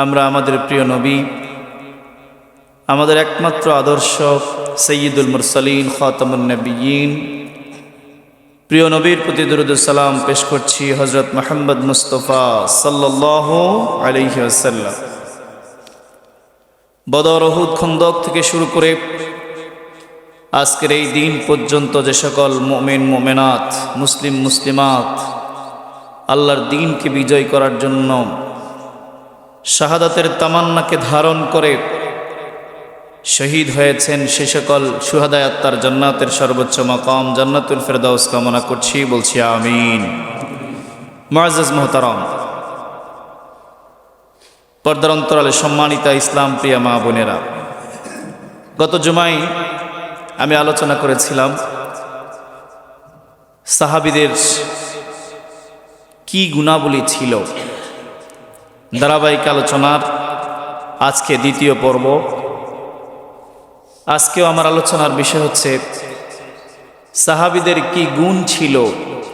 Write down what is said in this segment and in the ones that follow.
আমরা আমাদের প্রিয় নবী, আমাদের একমাত্র আদর্শ সৈয়দুল মুরসালিন খাতামুন্নবীন প্রিয় নবীর প্রতি দরুদুসালাম পেশ করছি হজরত মোহাম্মদ মুস্তফা সাল্লাহ আলহি আসাল্লাম বদর অহুদ খন্দক থেকে শুরু করে আজকের এই দিন পর্যন্ত যে সকল মোমেন, মোমেনাত, মুসলিম, মুসলিমাত, আল্লাহর দিনকে বিজয় করার জন্য শাহাদাতের তামান্নাকে ধারণ করে শহীদ হয়েছেন সে সকল সুহাদায় আত্মার জান্নাতের সর্বোচ্চ মকাম, জান্নাতুল ফেরদাউস কামনা করছি, বলছি আমিন। মহাজ মোহতারম, পর্দার অন্তরালে সম্মানিতা ইসলাম প্রিয়া মা বোনেরা, গত জুমাই আমি আলোচনা করেছিলাম সাহাবিদের কি গুণাবলী ছিল। ধারাবাহিক আলোচনার আজকে দ্বিতীয় পর্ব। আজকেও আমার আলোচনার বিষয় হচ্ছে, সাহাবিদের কি গুণ ছিল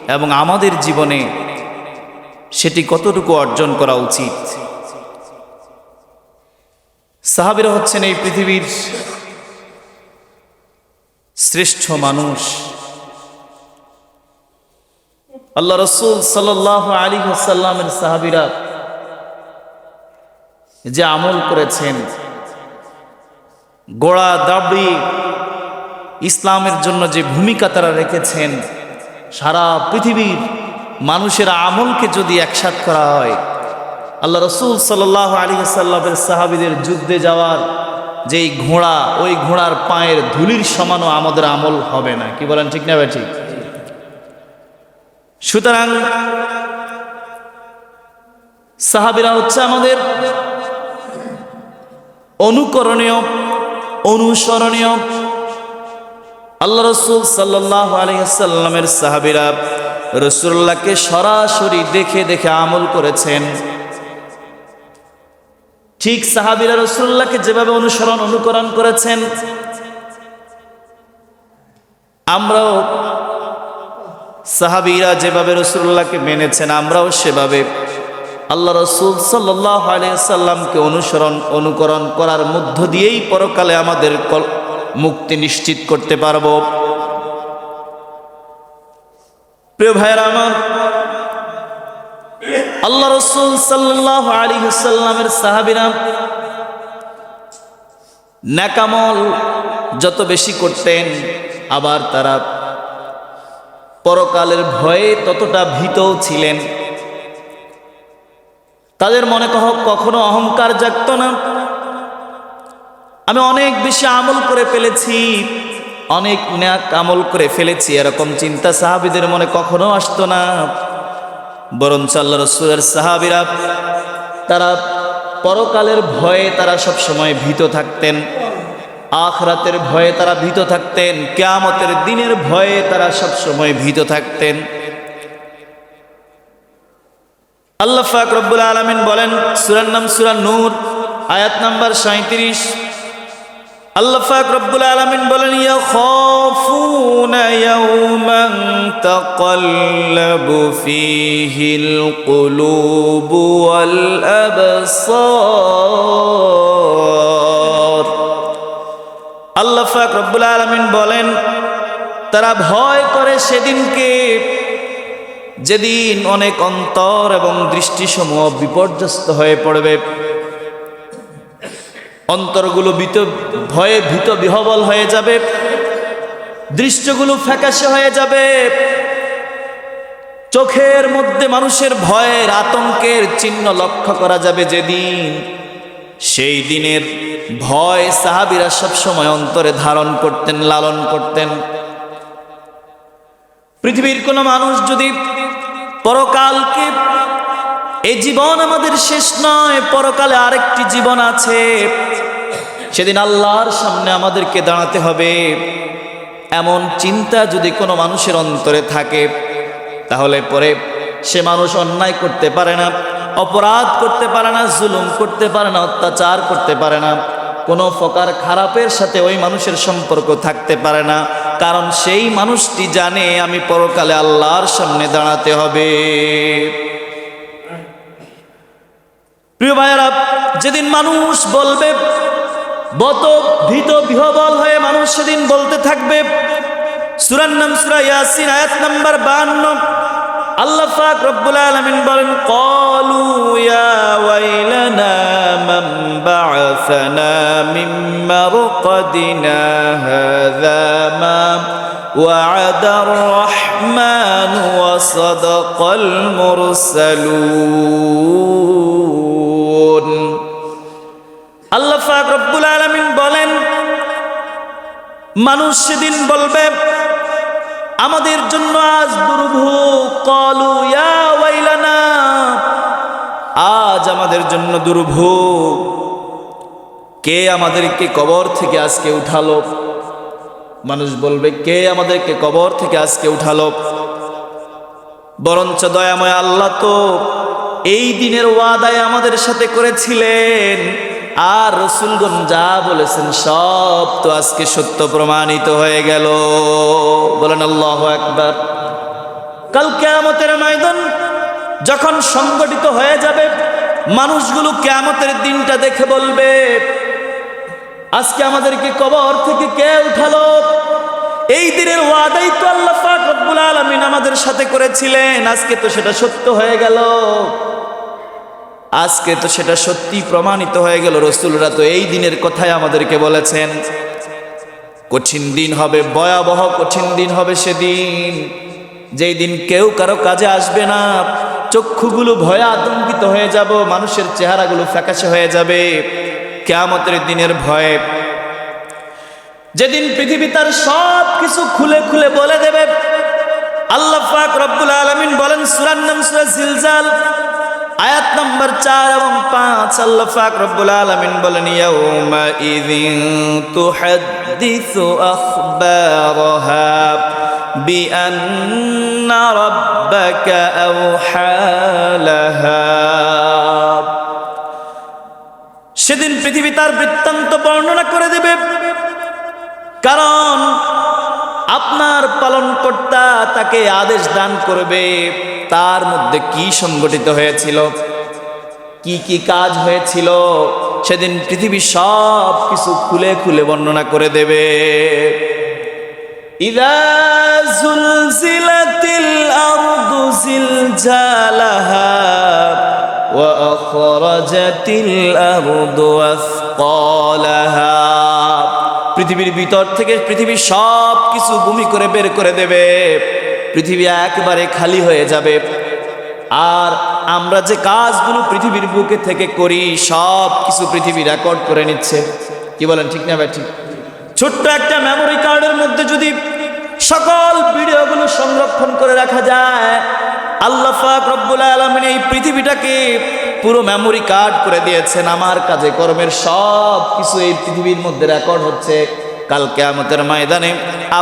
এবং আমাদের জীবনে সেটি কতটুকু অর্জন করা উচিত? সাহাবিরা হচ্ছেন এই পৃথিবীর শ্রেষ্ঠ মানুষ। আল্লাহ রসুল সাল্লাহ আলী হাসাল্লামের সাহাবিরা যে আমল করেছেন, গোড়া দাবড়ি ইসলামের জন্য যে ভূমিকা তারা রেখেছেন, সারা পৃথিবীর মানুষের আমলকে যদি একসাথ করা হয়, আল্লাহ রসুল সাল্লাহ আলী সাল্লামের সাহাবিদের যুদ্ধে যাওয়ার যেই ঘোড়া, ওই ঘোড়ার পায়ের ধুলির সমানও আমাদের আমল হবে না। কি বলেন ঠিক না ভাই ঠিক? সুতরাং সাহাবিরা হচ্ছে আমাদের অনুকরণীয়, অনুসরণীয়। আল্লাহ রসুল সাল্লাহ আলহিসাল্লামের সাহাবিরা রসুল্লাহকে সরাসরি দেখে দেখে আমল করেছেন। ঠিক সাহাবিরা রসুল্লাহকে যেভাবে অনুসরণ, অনুকরণ করেছেন, আমরাও সাহাবিরা যেভাবে রসুল্লাহকে মেনেছেন, আমরাও সেভাবে আল্লাহ রসুল সাল্লামকে অনুসরণ, অনুকরণ করার মধ্য দিয়েই পরকালে আমাদের মুক্তি নিশ্চিত করতে পারব। প্রিয় ভাইয়ের আমার, আল্লাহ রসুল সাল্লাহ আলী সাল্লামের সাহাবিরা ন্যাকামল যত বেশি করতেন, আবার তারা পরকালের ভয়ে ততটা ভীতও ছিলেন। তাদের মনে কহ, কখনো অহংকার জাগত না। আমি অনেক বেশি আমল করে ফেলেছি, অনেক ন্যাক আমল করে ফেলেছি, এরকম চিন্তা সাহাবিদের মনে কখনো আসতো না। বরঞ্চ আল্লাহ রসুলের সাহাবিরা, তারা পরকালের ভয়ে তারা সব সময় ভীত থাকতেন, আখরাতের ভয়ে তারা ভীত থাকতেন, কেয়ামতের দিনের ভয়ে তারা সব সময় ভীত থাকতেন। আল্লাহ ফাক রব্বুল আলমিন বলেন, সুরার নাম সুরা নূর, আয়াত নাম্বার সাঁত্রিশ আল্লাহ ফাক রব্বুল আলমিন বলেন, ইয়াখাফুনা ইয়াওমান তাকাল্লাবু ফীহিল কুলুবু ওয়াল আলমিন বলেন, তারা ভয় করে সেদিনকে যেদিন অনেক অন্তর এবং দৃষ্টিসমূহ বিপর্যস্ত হয়ে পড়বে, অন্তরগুলো ভীত, ভয়ে ভীত বিহবল হয়ে যাবে, দৃশ্যগুলো ফ্যাকাশে হয়ে যাবে। চোখের মধ্যে মানুষের ভয়ের আতঙ্কের চিহ্ন লক্ষ্য করা যাবে যেদিন। সেই দিনের ভয় সাহাবিরা সবসময় অন্তরে ধারণ করতেন, লালন করতেন। পৃথিবীর কোনো মানুষ যদি পরকালকে এই জীবন আমাদের শেষ নয়, পরকালে আরেকটি জীবন আছে। সেদিন আল্লাহর সামনে আমাদেরকে দাঁড়াতে হবে। এমন চিন্তা যদি কোনো মানুষের অন্তরে থাকে, তাহলে পরে সে মানুষ অন্যায় করতে পারে না, অপরাধ করতে পারে না, জুলুম করতে পারে না, অত্যাচার করতে পারে না। কোনো প্রকার খারাপের সাথে ওই মানুষের সম্পর্ক থাকতে পারে না। কারণ সেই মানুষটি জানে আমি পরকালে আল্লাহর সামনে দাঁড়াতে হবে। প্রিয় ভাইয়েরা, যেদিন মানুষ বলবে, বত ভীত বিহবল হয়ে মানুষ সেদিন বলতে থাকবে, সুরার নাম সুরা ইয়াসিন, আয়াত নাম্বার বাহান্ন আল্লাহ পাক রব্বুল আলামিন বলেন ক্বালু ইয়া ওয়াইলানা মান বা'আসানা মিন মারকাদিনা হাযা মা وعد الرحمن وصدق المرسلون আল্লাহ পাক রব্বুল আলামিন বলেন মানুষ সেদিন বলবে আমাদের জন্য আজ দুর্ভোগ কলু ইয়া ওয়াইলানা আজ আমাদের জন্য দুর্ভোগ কে আমাদেরকে কবর থেকে আজকে উঠালো? মানুষ বলবে, কে আমাদেরকে কবর থেকে আজকে উঠালো? বরঞ্চ দয়াময় আল্লাহ তো এই দিনের ওয়াদায় আমাদের সাথে করেছিলেন। আর রসুলগণ যা বলেছেন সব তো আজকে সত্য প্রমাণিত হয়ে গেল। বলেন আল্লাহ একবার কাল কেয়ামতের ময়দান যখন সংগঠিত হয়ে যাবে, মানুষগুলো কেয়ামতের দিনটা দেখে বলবে আজকে আমাদেরকে কবর থেকে কে উঠালো? এই দিনের ওয়াদাই তো আল্লাহ রব্বুল আলামিন আমাদের সাথে করেছিলেন। আজকে তো সেটা সত্য হয়ে গেল। আজকে তো সেটা সত্যি প্রমাণিত হয়ে গেল। রসুলরা তো এই দিনের কথাই আমাদেরকে বলেছেন। কঠিন দিন হবে, ভয়াবহ কঠিন দিন হবে সেদিন। যেই দিন কেউ কারও কাজে আসবে না, চক্ষুগুলো ভয়ে আতঙ্কিত হয়ে যাব, মানুষের চেহারাগুলো ফ্যাকাশে হয়ে যাবে। কেয়ামতের দিনের ভয়ে। যেদিন পৃথিবী তার সব কিছু খুলে খুলে বলে দেবে। আল্লাহ পাক রব্বুল আলামিন বলেন, সূরার নাম সূরা জিলজাল, আয়াত নাম্বার চার এবং পাঁচ। আল্লাহ পাক রব্বুল আলামিন বলেন, ইয়াউমা ইযিন তুহাদ্দিসু আখবারাহা বিআন্না রাব্বাকা আওহা লাহা। সেদিন পৃথিবী তার বৃত্তান্ত বর্ণনা করে দেবে। কারণ আপনার পালন কর্তা তাকে আদেশ দান করবে। তার মধ্যে কি সংগঠিত হয়েছিল? কি কি কাজ হয়েছিল? সেদিন পৃথিবী সব কিছু খুলে খুলে বর্ণনা করে দেবে। ইদা জুলজিলাতিল আরদু জিলজালাহা পৃথিবীর ভিতর থেকে পৃথিবীর সব কিছু ভূমি করে বের করে দেবে। পৃথিবী একবারে খালি হয়ে যাবে। আর আমরা যে কাজগুলো পৃথিবীর বুকে থেকে করি সব কিছু পৃথিবী রেকর্ড করে নিচ্ছে। কি বলেন, ঠিক না ভাই, ঠিক? ছোট্ট একটা মেমোরি কার্ডের মধ্যে যদি সকল ভিডিওগুলো সংরক্ষণ করে রাখা যায়, আল্লাহ পাক রব্বুল আলমিন এই পৃথিবীটাকে পুরো মেমোরি কার্ড করে দিয়েছেন। আমার কাজে, কর্মের সব কিছু এই পৃথিবীর মধ্যে রেকর্ড হচ্ছে। কালকে আমাদের ময়দানে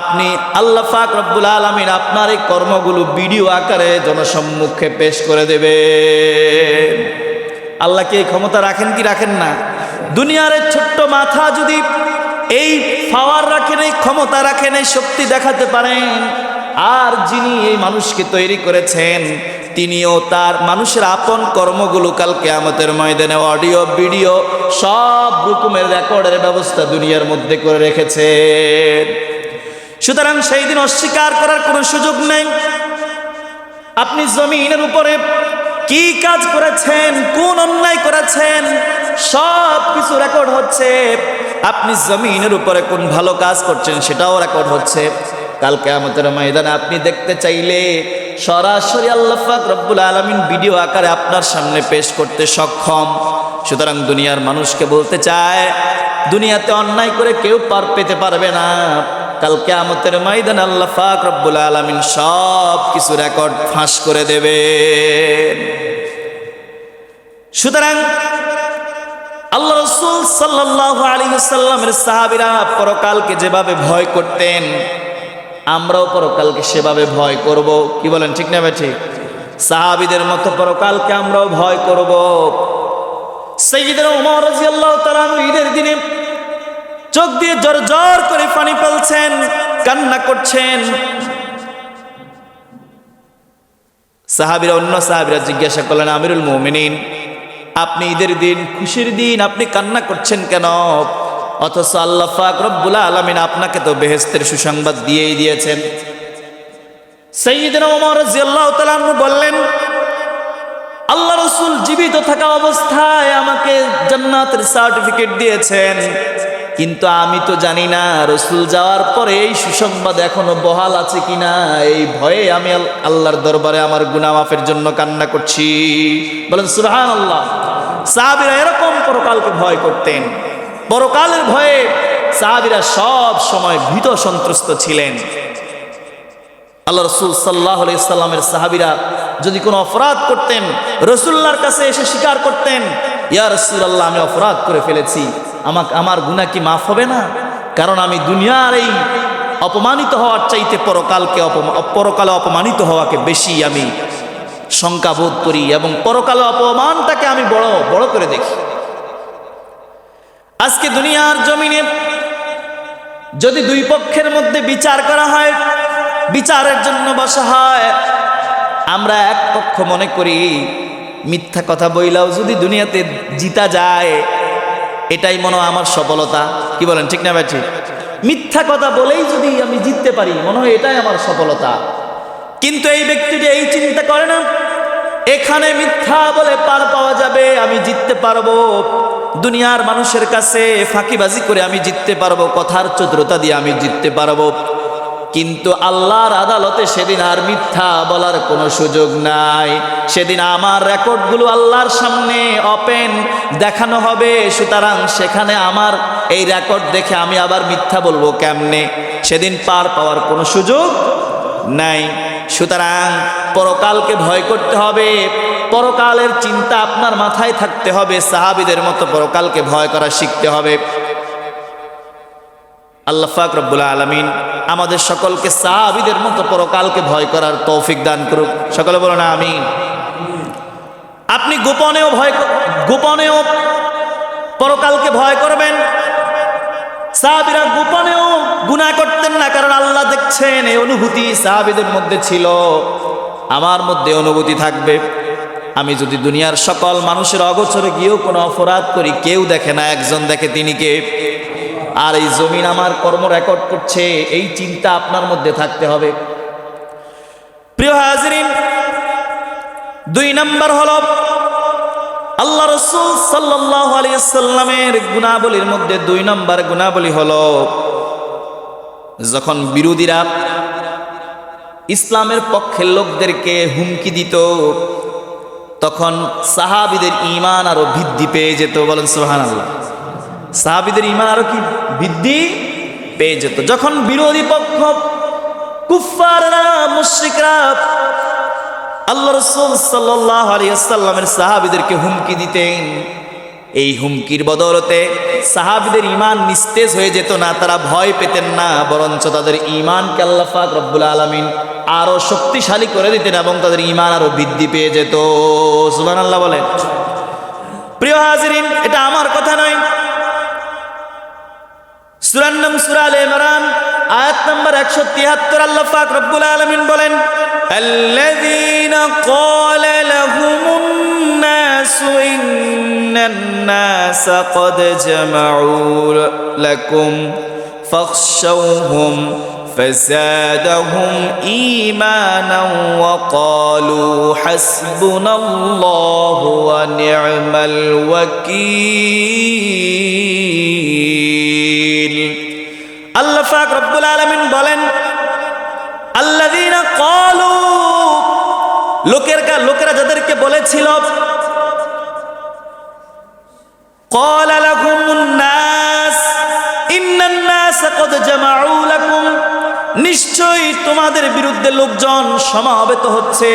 আপনি আল্লাহ পাক রব্বুল আলমিন আপনার এই কর্মগুলো ভিডিও আকারে জনসম্মুখে পেশ করে দেবে আল্লাহ কি এই ক্ষমতা রাখেন কি রাখেন না? দুনিয়ার ছোট্ট মাথা যদি এই পাওয়ার রাখেন, এই ক্ষমতা রাখেন, এই শক্তি দেখাতে পারেন, আর যিনি এই মানুষকে তৈরি করেছেন তিনিও তার মানুষের আপন কর্মগুলো কালকে আমাদের ময়দানে অডিও, ভিডিও সব রকমের রেকর্ডের ব্যবস্থা দুনিয়ার মধ্যে করে রেখেছে সুতরাং সেই দিন অস্বীকার করার কোনো সুযোগ নেই। আপনি জমিনের উপরে কি কাজ করেছেন, কোন অন্যায় করেছেন সব কিছু রেকর্ড হচ্ছে। আপনি জমিনের উপরে কোন ভালো কাজ করছেন সেটাও রেকর্ড হচ্ছে। কালকে আমাদের ময়দানে আপনি দেখতে চাইলে সরাসরি আল্লাহ পাক রব্বুল আলমিন ভিডিও আকারে আপনার সামনে পেশ করতে সক্ষম। সুতরাং দুনিয়ার মানুষকে বলতে চায়, দুনিয়াতে অন্যায় করে কেউ পার পেতে পারবে না। কালকে আমাদের ময়দান আল্লাহ পাক রব্বুল আলমিন সব কিছু রেকর্ড ফাঁস করে দেবে। সুতরাং আল্লাহ রসুল সাল্লাহ আলী সাল্লামের সাহাবিরা পরকালকে যেভাবে ভয় করতেন আমরাও পরকালকে সেভাবে ভয় করব। কি বলেন, ঠিক না ঠিক সাহাবিদের মতো পরকালকে আমরাও ভয় করব। সেইদের ওমর রাদিয়াল্লাহু তাআলা ঈদের দিনে চোখ দিয়ে জর জর করে পানি ফেলছেন, কান্না করছেন। সাহাবিরা অন্য সাহাবিরা জিজ্ঞাসা করলেন, আমিরুল মুমিনিন, আপনি ঈদের দিন, খুশির দিন আপনি কান্না করছেন কেন? অথচ আল্লাহ পাক রব্বুল আলমিন আপনাকে তো বেহেস্তের সুসংবাদ দিয়েই দিয়েছেন। সৈয়দিন ওমর রাদিয়াল্লাহু তাআলা বললেন, আল্লাহ রসুল জীবিত থাকা অবস্থায় আমাকে জান্নাতের সার্টিফিকেট দিয়েছেন, কিন্তু আমি তো জানি না রসুল যাওয়ার পরে এই সুসংবাদ এখনও বহাল আছে কিনা। এই ভয়ে আমি আল্লাহর দরবারে আমার গুনাহ মাফের জন্য কান্না করছি। বলেন সুবহান আল্লাহ সাহাবিরা এরকম পরকালকে ভয় করতেন। পরকালের ভয়ে সাহাবিরা সব সময় ভীত সন্ত্রস্ত ছিলেন। আল্লাহ রসুল সাল্লাহ সাল্লামের সাহাবিরা যদি কোনো অপরাধ করতেন রসুল্লার কাছে এসে স্বীকার করতেন, ইয়া রসুল আল্লাহ আমি অপরাধ করে ফেলেছি। আমাকে, আমার গুণা কি মাফ হবে না? কারণ আমি দুনিয়ার এই অপমানিত হওয়ার চাইতে পরকালকে পরকালে অপমানিত হওয়াকে বেশি আমি শঙ্কা বোধ করি এবং পরকালে অপমানটাকে আমি বড় বড় করে দেখি। আজকে দুনিয়ার জমিনে যদি দুই পক্ষের মধ্যে বিচার করা হয়, বিচারের জন্য বসা হয়, আমরা এক পক্ষ মনে করি, মিথ্যা কথা বইলাও যদি দুনিয়াতে জিতা যায়, এটাই মনে আমার সফলতা। কি বলেন, ঠিক না ভাই, ঠিক? মিথ্যা কথা বলেই যদি আমি জিততে পারি, মনে হয় এটাই আমার সফলতা। কিন্তু এই ব্যক্তিটি এই চিন্তা করে না, এখানে মিথ্যা বলে পার পাওয়া যাবে, আমি জিততে পারব। দুনিয়ার মানুষের কাছে ফাঁকিবাজি করে আমি জিততে পারব, কথার চতুরতা দিয়ে আমি জিততে পারব। কিন্তু আল্লাহর আদালতে সেদিন আর মিথ্যা বলার কোনো সুযোগ নাই। সেদিন আমার রেকর্ডগুলো আল্লাহর সামনে ওপেন দেখানো হবে, সুতরাং সেখানে আমার এই রেকর্ড দেখে আমি আবার মিথ্যা বলব কেমনে? সেদিন পার পাওয়ার কোনো সুযোগ নাই। সুতরাং পরকালকে ভয় করতে হবে পরকালের চিন্তা আপনার মাথায় থাকতে হবে, সাহাবিদের মতো পরকালকে ভয় করা শিখতে হবে। আল্লাহ ফাক আলমিন আমাদের সকলকে সাহাবিদের মতো পরকালকে ভয় করার তৌফিক দান করুক। সকলে বলো না আমিন। আপনি গোপনেও ভয় গোপনেও পরকালকে ভয় করবেন। সাহাবিরা গোপনেও গুনাহ করতেন না, কারণ আল্লাহ দেখছেন, এই অনুভূতি সাহাবিদের মধ্যে ছিল। আমার মধ্যে অনুভূতি থাকবে। আমি যদি দুনিয়ার সকল মানুষের অগোচরে গিয়েও কোনো অপরাধ করি, কেউ দেখে না, একজন দেখে তিনি কে? আর এই জমিন আমার কর্ম রেকর্ড করছে, এই চিন্তা আপনার মধ্যে থাকতে হবে। প্রিয় হাজরিন, দুই নম্বর হল, আল্লাহ রসুল সাল্লাহ আলিয়াল্লামের গুণাবলীর মধ্যে দুই নম্বর গুণাবলী হল, যখন বিরোধীরা ইসলামের পক্ষের লোকদেরকে হুমকি দিত তখন সাহাবিদের ইমান আরও বৃদ্ধি পেয়ে যেত, বলেন সোহান আল্লাহ সাহাবিদের ইমান আরও কি? বৃদ্ধি পেয়ে যেত। যখন বিরোধী পক্ষ কুফাররা মুশ্রিকরা আল্লাহ রসুল সাল্লাহ আলিয়াল্লামের সাহাবিদেরকে হুমকি দিতেন এই হুমকির বদলতে সাহাবিদের ইমান নিস্তেজ হয়ে যেত না তারা ভয় পেতেন না বরঞ্চ তাদের ইমানকে আল্লাহ পাক রব্বুল আলমিন আরো শক্তিশালী করে দিতেন এবং তাদের ইমান আরো বৃদ্ধি পেয়ে যেত সুবান আল্লাহ বলেন প্রিয় হাজিরিন এটা আমার কথা নয় সুরান নাম সুরা আলে ইমরান আয়াত নম্বর একশো তিয়াত্তর আল্লাহ পাক রব্বুল আলমিন বলেন الذين قال لهم الناس إن الناس قد جمعوا لكم فاخشوهم فزادهم إيمانا وقالوا حسبنا الله ونعم الوكيل আল্লাহ ফাক রব্বুল আলমিন বলেন আল্লাযীনা ক্বালু লোকের কা লোকেরা যাদেরকে বলেছিল قال لهم الناس إن الناس قد جمعوا لكم নিশ্চয়ই তোমাদের বিরুদ্ধে লোকজন সমাবেত হচ্ছে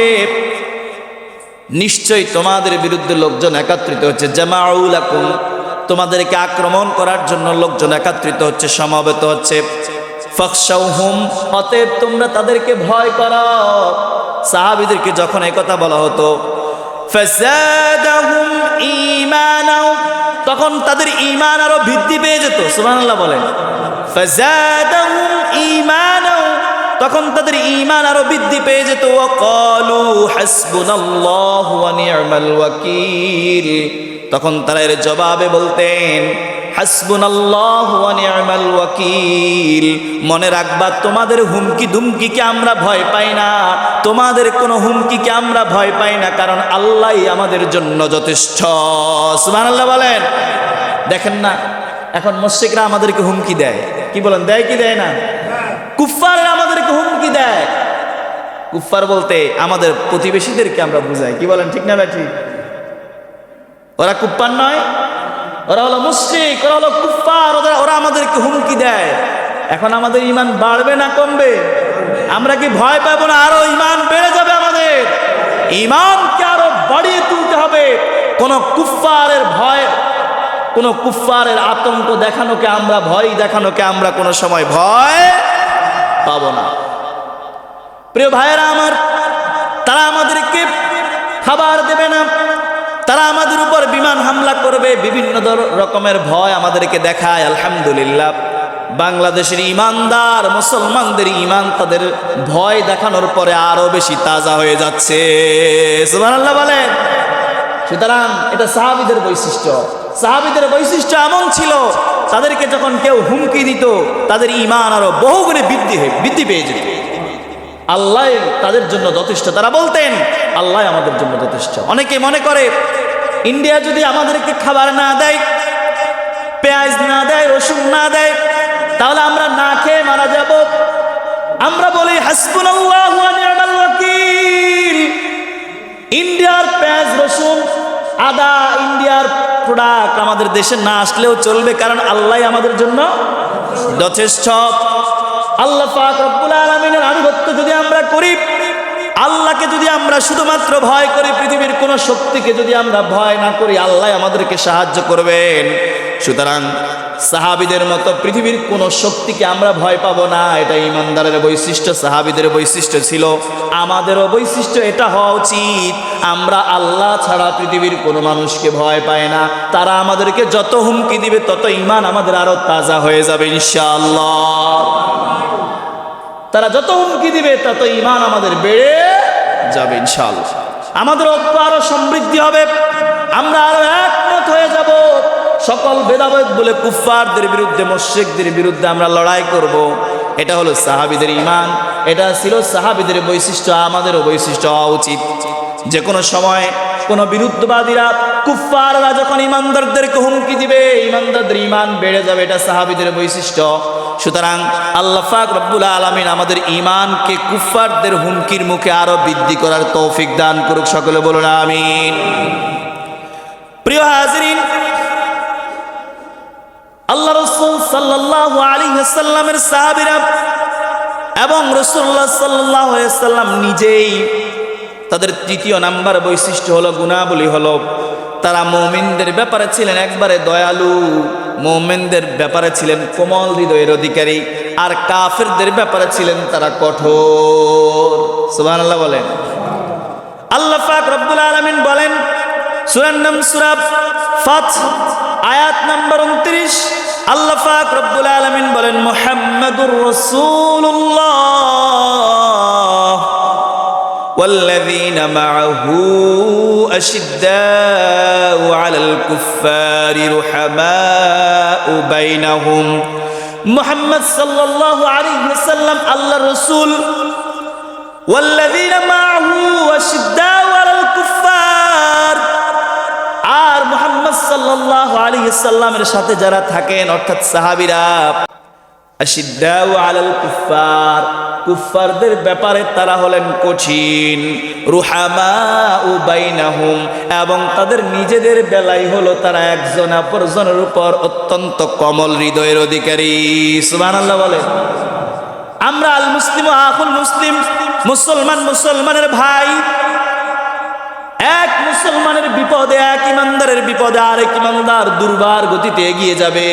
নিশ্চয়ই তোমাদের বিরুদ্ধে লোকজন একত্রিত হচ্ছে জামাউলাকুম তোমাদেরকে আক্রমণ করার জন্য লোকজন একত্রিত হচ্ছে সমাবেত হচ্ছে ফখসাউহুম অতএব তোমরা তাদেরকে ভয় করো সাহাবীদেরকে যখন এই কথা বলা হতো ফাসাদাহুম ঈমানাও তখন তাদের ইমান আরও বৃদ্ধি পেয়ে যেত, সুবহানাল্লাহ বলেন। তখন তাদের ইমান আরও বৃদ্ধি পেয়ে যেত। ওয়া ক্বালু হাসবুনাল্লাহু ওয়া নি'মাল ওয়াকিল। তখন তারা এর জবাবে বলতেন মনে রাখবা, তোমাদের হুমকি দুমকিকে আমরা ভয় পাই না। তোমাদের কোনো হুমকিকে আমরা ভয় পাই না, কারণ আল্লাহই আমাদের জন্য যথেষ্ট। সুবহানাল্লাহ বলেন। দেখেন না, এখন মুশরিকরা আমাদেরকে হুমকি দেয়। কি বলেন, দেয় কি দেয় না? কুফফাররা আমাদেরকে হুমকি দেয়। কুফফার বলতে আমাদের প্রতিবেশীদেরকে আমরা বুঝাই। কি বলেন, ঠিক না ঠিক? ওরা কুপ্পার নয় ওরা হলো মুশ্রিক, ওরা হলো কুফার ওরা ওরা আমাদেরকে হুমকি দেয়। এখন আমাদের ইমান বাড়বে না কমবে? আমরা কি ভয় পাবো না? আরও ইমান বেড়ে যাবে আমাদের। ইমানকে আরও বাড়িয়ে তুলতে হবে। কোন কুফারের ভয়, কোন কুফারের আতঙ্ক দেখানোকে আমরা ভয়, দেখানোকে আমরা কোনো সময় ভয় পাবো না। প্রিয় ভাইয়েরা আমার, তারা আমাদেরকে খাবার দেবে না। তারা আমাদের উপর বিমান হামলা করবে, বিভিন্ন রকমের ভয় আমাদেরকে দেখায়, আলহামদুলিল্লাহ। বাংলাদেশের ইমানদার, মুসলমানদের ইমান তাদের ভয় দেখানোর পরে আরও বেশি তাজা হয়ে যাচ্ছে। বলেন। সুতরাং এটা সাহাবিদের বৈশিষ্ট্য। সাহাবিদের বৈশিষ্ট্য এমন ছিল, তাদেরকে যখন কেউ হুমকি দিত, তাদের ইমান আরও বহুগুণে বৃদ্ধি বৃদ্ধি পেয়ে যেত। আল্লাহ তাদের জন্য যথেষ্ট। তারা বলতেন, আল্লাহ আমাদের জন্য যথেষ্ট। অনেকে মনে করে, ইন্ডিয়া যদি আমাদেরকে খাবার না দেয়, পেঁয়াজ না দেয়, রসুন না দেয়, তাহলে আমরা না খেয়ে মারা যাব? আমরা বলি ওয়াকিল। ইন্ডিয়ার পেঁয়াজ, রসুন, আদা ইন্ডিয়ার প্রোডাক্ট আমাদের দেশে না আসলেও চলবে, কারণ আল্লাহ আমাদের জন্য যথেষ্ট। আল্লাহ আলমিনের আনুগত্য যদি আমরা করি, আল্লাহকে যদি আমরা শুধুমাত্র ভয় করি, পৃথিবীর কোনো শক্তিকে যদি আমরা ভয় না করি, আল্লাহ আমাদেরকে সাহায্য করবেন। সুতরাং সাহাবিদের মতো পৃথিবীর কোনো শক্তিকে আমরা ভয় পাবো না, এটা ইমানদারের বৈশিষ্ট্য, সাহাবিদের বৈশিষ্ট্য ছিল আমাদেরও বৈশিষ্ট্য এটা হওয়া উচিত। আমরা আল্লাহ ছাড়া পৃথিবীর কোনো মানুষকে ভয় পাই না, তারা আমাদেরকে যত হুমকি দিবে তত ইমান আমাদের আরও তাজা হয়ে যাবে ইনশাআল্লাহ। তারা যত হুমকি দিবে তত ইমান আমাদের বেড়ে যাবে ইনশাআল্লাহ। আমাদের ঐক্য আরও সমৃদ্ধি হবে, আমরা আরও একমত হয়ে যাব। সকল ভেদাভেদ বলে কুফফারদের বিরুদ্ধে, মুশরিকদের বিরুদ্ধে আমরা লড়াই করব। এটা হলো সাহাবিদের ইমান এটা ছিল সাহাবিদের বৈশিষ্ট্য, আমাদেরও বৈশিষ্ট্য হওয়া উচিত। যে কোনো সময় কোনো বিরুদ্ধবাদীরা কুফফাররা যখন ইমানদারদেরকে হুমকি দিবে ইমানদারদের ইমান বেড়ে যাবে, এটা সাহাবিদের বৈশিষ্ট্য। সুতরাং আল্লাহ পাক রব্বুল আলমিন আমাদের ইমানকে কুফফারদের হুমকির মুখে আরও বৃদ্ধি করার তৌফিক দান করুক, সকলে বলুন আমিন। প্রিয় হাজরিন আল্লাহ রসুল সাল্লাহ আলী সাল্লামের সাহাবিরা এবং রসুল্লাহ সাল্লাহ সাল্লাম নিজেই তাদের তৃতীয় নাম্বার বৈশিষ্ট্য হলো, গুণাবলী হলো, তারা মৌমিনদের ব্যাপারে ছিলেন একবারে দয়ালু, মৌমেনদের ব্যাপারে ছিলেন কোমল হৃদয়ের অধিকারী, আর কাফেরদের ব্যাপারে ছিলেন তারা কঠোর। সুবহানাল্লাহ বলেন। আল্লাহ পাক রব্বুল আলামিন বলেন সূরার নাম সূরা ফাত আয়াত নাম্বার 29 আল্লাহ পাক রব্বুল আলামিন বলেন মুহাম্মাদুর রাসূলুল্লাহ والذين معه أشداء على الكفار رحماء بينهم محمد صلى الله عليه وسلم الله الرسول والذين معه أشداء মোহাম্মদ সাল্লাল্লাহু আলাইহি সাল্লামের সাথে যারা থাকেন, অর্থাৎ সাহাবীরা, আশিদ্দাউ আলাল কুফার কুফারদের ব্যাপারে তারা হলেন কঠিন। রুহামা বাইনাহুম, এবং তাদের নিজেদের বেলায় হলো তারা একজন অপরজনের উপর অত্যন্ত কমল হৃদয়ের অধিকারী। সুবহানাল্লাহ বলে আমরা আল মুসলিম ও আকুল মুসলিম, মুসলমান, মুসলমানের ভাই এক মুসলমানের বিপদে এক ইমানদারের বিপদে আরেক ইমানদার দুর্বার গতিতে এগিয়ে যাবে।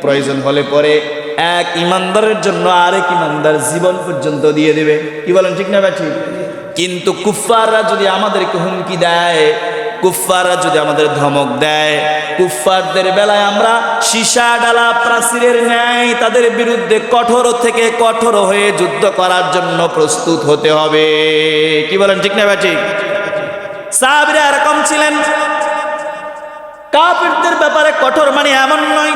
প্রয়োজন হলে পরে এক ইমানদারের জন্য আরেক ইমানদার জীবন পর্যন্ত দিয়ে দেবে। কি বলেন ঠিক না ঠিক কিন্তু কুফফাররা যদি আমাদেরকে হুমকি দেয় কুফফাররা যদি আমাদের ধমক দেয় কুফফারদের বেলায় আমরা সীসা ডালা প্রাচীরের ন্যায় তাদের বিরুদ্ধে কঠোর থেকে কঠোর হয়ে যুদ্ধ করার জন্য প্রস্তুত হতে হবে। কি বলেন ঠিক না ঠিক সাহাবিরা এরকম ছিলেন। কাফেরদের ব্যাপারে কঠোর মানে এমন নয়।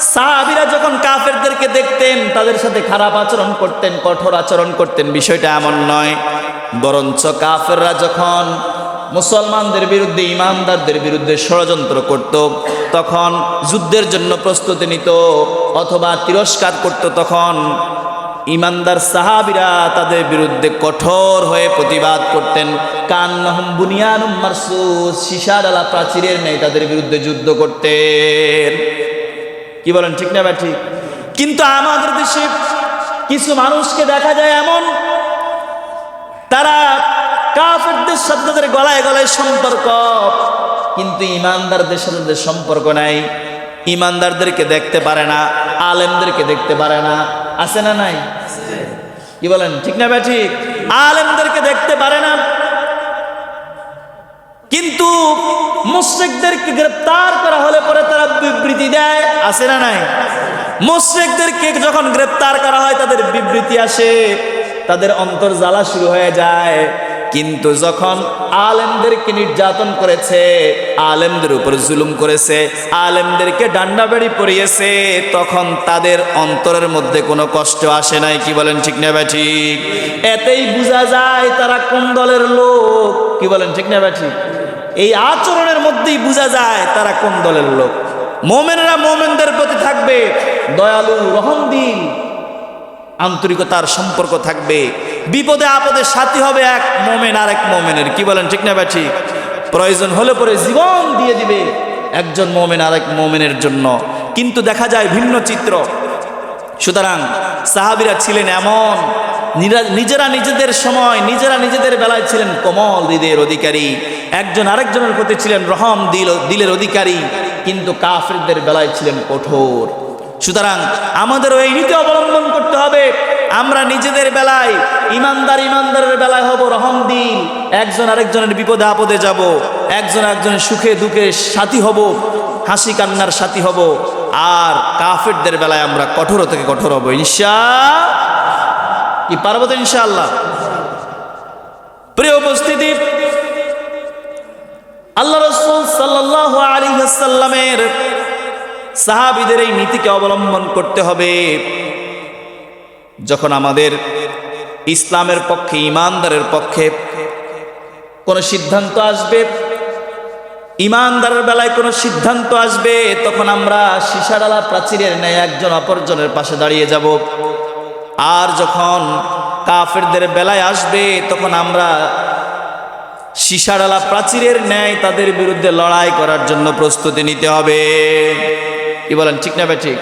সাহাবিরা যখন কাফেরদেরকে দেখতেন, তাদের সাথে খারাপ আচরণ করতেন, কঠোর আচরণ করতেন, বিষয়টা এমন নয়। বরঞ্চ কাফেররা যখন মুসলমানদের বিরুদ্ধে, ইমানদারদের বিরুদ্ধে ষড়যন্ত্র করত, তখন যুদ্ধের জন্য প্রস্তুতি নিত, অথবা তিরস্কার করত, তখন ইমানদার সাহাবিরা তাদের বিরুদ্ধে কঠোর হয়ে প্রতিবাদ করতেন। কান্নাহম বুনিয়ানুম মারসুস প্রাচীরের নেই তাদের বিরুদ্ধে যুদ্ধ করতেন। কি বলেন, ঠিক না বা ঠিক কিন্তু আমাদের দেশে কিছু মানুষকে দেখা যায় এমন, তারা কাফেরদের সাথে তাদের গলায় গলায় সম্পর্ক, কিন্তু ইমানদারদের সাথে তাদের সম্পর্ক নাই। ইমানদারদেরকে দেখতে পারে না, আলেমদেরকে দেখতে পারে না। আছে না নাই? কি বলেন, ঠিক না ঠিক? আলেমদেরকে দেখতে পারে না। কিন্তু মুশ্রিকদেরকে গ্রেপ্তার করা হলে পরে তারা বিবৃতি দেয়, আছে না নাই? মুশ্রিকদেরকে যখন গ্রেপ্তার করা হয়, তাদের বিবৃতি আসে, তাদের অন্তর জ্বালা শুরু হয়ে যায়। কিন্তু যখন আলেমদেরকে নির্যাতন করেছে, আলেমদের উপর জুলুম করেছে, আলেমদেরকে ডান্ডা বেড়ি পরিয়েছে, তখন তাদের অন্তরের মধ্যে কোনো কষ্ট আসে নাই, কি বলেন ঠিক না ঠিক? এতেই বোঝা যায় তারা কোন দলের লোক, কি বলেন ঠিক না ঠিক? এই আচরণের মধ্যেই বোঝা যায় তারা কোন দলের লোক। মোমেনরা মোমেনদের প্রতি থাকবে, দয়ালু রহমদিন আন্তরিকতার সম্পর্ক থাকবে। বিপদে আপদে সাথী হবে এক মোমেন আর এক মোমেনের। কি বলেন, ঠিক না বা প্রয়োজন হলে পরে জীবন দিয়ে দিবে একজন মোমেন আর এক মোমেনের জন্য। কিন্তু দেখা যায় ভিন্ন চিত্র। সুতরাং সাহাবিরা ছিলেন এমন। নিজেরা নিজেদের সময়, নিজেরা নিজেদের বেলায় ছিলেন কোমল হৃদয়ের অধিকারী। একজন আরেকজনের প্রতি ছিলেন রহম, দিল, দিলের অধিকারী। কিন্তু কাফেরদের বেলায় ছিলেন কঠোর। সুতরাং আমাদের এই নীতি অবলম্বন করতে হবে। আমরা নিজেদের বেলায়, ইমানদার ইমানদারের বেলায় হব, রহম দিল একজন আরেকজনের বিপদে আপদে যাব। একজন একজনের সুখে দুঃখে সাথী হব, হাসি কান্নার সাথী হব। আর কাফেরদের বেলায় আমরা কঠোর থেকে কঠোর হব, ইনশা কি পারব তো ইনশাআল্লাহ? প্রিয় উপস্থিতি, আল্লাহ রসুল সাল্লাহ আলী সাল্লামের সাহাবিদের এই নীতিকে অবলম্বন করতে হবে। যখন আমাদের ইসলামের পক্ষে, ইমানদারের পক্ষে কোনো সিদ্ধান্ত আসবে, ইমানদারের বেলায় কোনো সিদ্ধান্ত আসবে, তখন আমরা সিসাডালা প্রাচীরের ন্যায় একজন অপরজনের পাশে দাঁড়িয়ে যাব। আর যখন কাফেরদের বেলায় আসবে, তখন আমরা সিসাডালা প্রাচীরের ন্যায় তাদের বিরুদ্ধে লড়াই করার জন্য প্রস্তুতি নিতে হবে। কি বলেন, ঠিক না ভাই ঠিক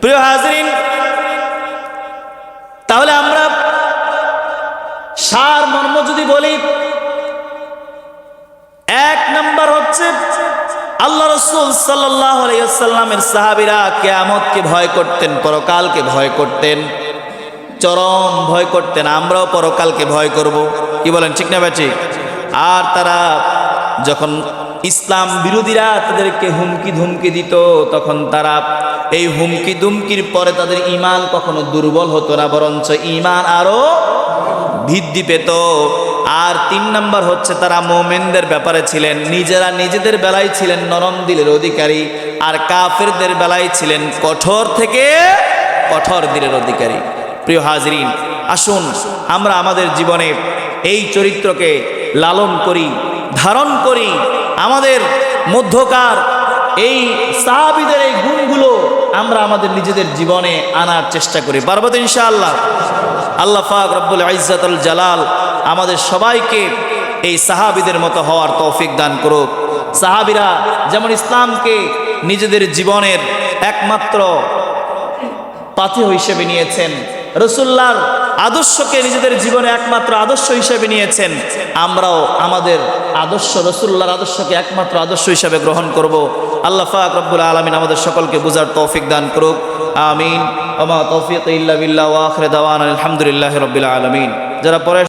প্রিয় হাজরিন, তাহলে আমরা সার মর্ম যদি বলি, এক নাম্বার হচ্ছে আল্লাহ রসুল সাল্লামের সাহাবিরা কেয়ামতকে ভয় করতেন, পরকালকে ভয় করতেন, চরম ভয় করতেন, আমরাও পরকালকে ভয় করব। কি বলেন, ঠিক না ঠিক আর তারা যখন ইসলাম বিরোধীরা তাদেরকে হুমকি ধুমকি দিত, তখন তারা এই হুমকি ধুমকির পরে তাদের ইমান কখনো দুর্বল হতো না, বরঞ্চ ইমান আরও বৃদ্ধি পেত। আর তিন নম্বর হচ্ছে তারা মোমেনদের ব্যাপারে ছিলেন, নিজেরা নিজেদের বেলায় ছিলেন নরম দিলের অধিকারী, আর কাফেরদের বেলায় ছিলেন কঠোর থেকে কঠোর দিলের অধিকারী। প্রিয় হাজরিন, আসুন আমরা আমাদের জীবনে এই চরিত্রকে লালন করি, ধারণ করি আমাদের মধ্যকার এই সাহাবিদের এই গুণগুলো আমরা আমাদের নিজেদের জীবনে আনার চেষ্টা করি। পারব তো ইনশাআল্লাহ? আল্লাহ ফাক রব্বুল ইজ্জাতুল জালাল আমাদের সবাইকে এই সাহাবিদের মতো হওয়ার তৌফিক দান করুক। সাহাবিরা যেমন ইসলামকে নিজেদের জীবনের একমাত্র পাথেয় হিসেবে নিয়েছেন রসুল্লার আদর্শকে নিজেদের জীবনে একমাত্র আদর্শ হিসেবে নিয়েছেন। আমরাও আমাদের আদর্শ রসুল্লাহর আদর্শকে একমাত্র আদর্শ হিসেবে গ্রহণ করব। আল্লাহ ফাক রব্বুল আলমিন আমাদের সকলকে বুঝার তৌফিক দান করুক। আমিন। ওমা তৌফিক ইল্লা বিল্লাহ ওয়াখরে দাওয়ান আলহামদুলিল্লাহ আলমিন আলামিন। যারা পরে